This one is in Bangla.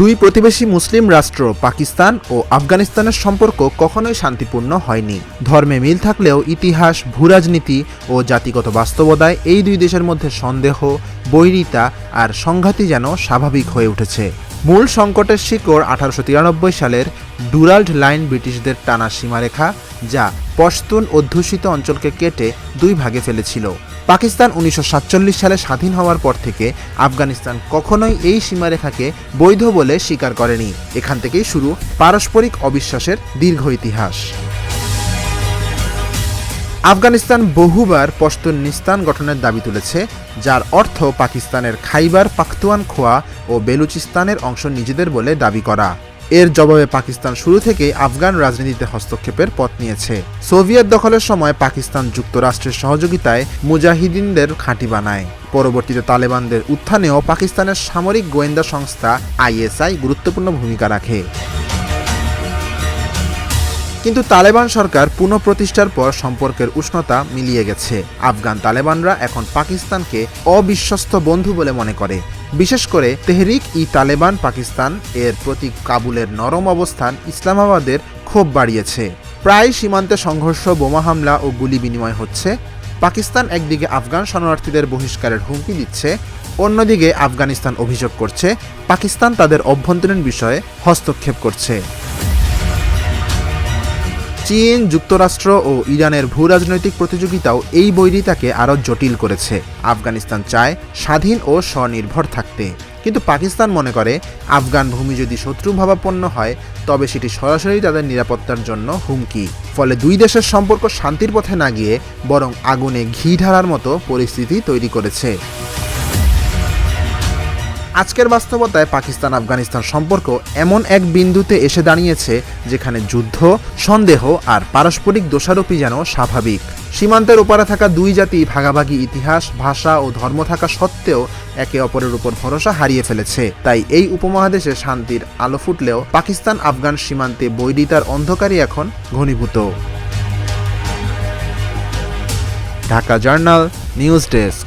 দুই প্রতিবেশী মুসলিম রাষ্ট্র, পাকিস্তান ও আফগানিস্তানের সম্পর্ক কখনোই শান্তিপূর্ণ হয়নি। ধর্মে মিল থাকলেও ইতিহাস, ভূরাজনীতি ও জাতিগত বাস্তবতায় এই দুই দেশের মধ্যে সন্দেহ, বৈরিতা আর সংঘাতই যেন স্বাভাবিক হয়ে উঠেছে। মূল সংকটের শিকড় আঠারোশো তিরানব্বই সালের ডুরাল্ড লাইন ব্রিটিশদের টানা সীমারেখা, যা পশতুন অধ্যুষিত অঞ্চলকে কেটে দুই ভাগে ফেলেছিল। পাকিস্তান উনিশশো সাতচল্লিশ সালে স্বাধীন হওয়ার পর থেকে আফগানিস্তান কখনোই এই সীমারেখাকে বৈধ বলে স্বীকার করেনি। এখান থেকেই শুরু পারস্পরিক অবিশ্বাসের দীর্ঘ ইতিহাস। আফগানিস্তান বহুবার পশতুনিস্তান গঠনের দাবি তুলেছে, যার অর্থ পাকিস্তানের খাইবার পাখতুয়ান খোয়া ও বেলুচিস্তানের অংশ নিজেদের বলে দাবি করা। এর জবাবে পাকিস্তান শুরু থেকেই আফগান রাজনীতিতে হস্তক্ষেপের পথ নিয়েছে। সোভিয়েত দখলের সময় পাকিস্তান যুক্তরাষ্ট্রের সহযোগিতায় মুজাহিদিনদের খাঁটি বানায়। পরবর্তীতে তালেবানদের উত্থানেও পাকিস্তানের সামরিক গোয়েন্দা সংস্থা আইএসআই গুরুত্বপূর্ণ ভূমিকা রাখে। কিন্তু তালেবান সরকার পুনঃপ্রতিষ্ঠার পর সম্পর্কের উষ্ণতা মিলিয়ে গেছে। আফগান তালেবানরা এখন পাকিস্তানকে অবিশ্বস্ত বন্ধু বলে মনে করে। বিশেষ করে তেহরিক ই তালেবান পাকিস্তান এর প্রতি কাবুলের নরম অবস্থান ইসলামাবাদের ক্ষোভ বাড়িয়েছে। প্রায় সীমান্তে সংঘর্ষ, বোমা হামলা ও গুলি বিনিময় হচ্ছে। পাকিস্তান একদিকে আফগান শরণার্থীদের বহিষ্কারের হুমকি দিচ্ছে, অন্যদিকে আফগানিস্তান অভিযোগ করছে, পাকিস্তান তাদের অভ্যন্তরীণ বিষয়ে হস্তক্ষেপ করছে। চীন, যুক্তরাষ্ট্র ও ইরানের ভূ রাজনৈতিক প্রতিযোগিতাও এই বৈরিতাকে আরও জটিল করেছে। আফগানিস্তান চায় স্বাধীন ও স্বনির্ভর থাকতে। কিন্তু পাকিস্তান মনে করে, আফগান ভূমি যদি শত্রুভাবাপন্ন হয়, তবে সেটি সরাসরি তাদের নিরাপত্তার জন্য হুমকি। ফলে দুই দেশের সম্পর্ক শান্তির পথে না গিয়ে বরং আগুনে ঘি ঢালার মতো পরিস্থিতি তৈরি করেছে। আজকের বাস্তবতায় পাকিস্তান আফগানিস্তান সম্পর্ক এমন এক বিন্দুতে এসে দাঁড়িয়েছে যেখানে যুদ্ধ, সন্দেহ আর পারস্পরিক দোষারোপই যেন স্বাভাবিক। সীমান্তের ওপারে থাকা দুই জাতি ভাগাভাগি ইতিহাস, ভাষা ও ধর্ম থাকা সত্ত্বেও একে অপরের উপর ভরসা হারিয়ে ফেলেছে। তাই এই উপমহাদেশে শান্তির আলো ফুটলেও পাকিস্তান আফগান সীমান্তে বৈরিতার অন্ধকারই এখন ঘনীভূত। Dhaka journal, news desk.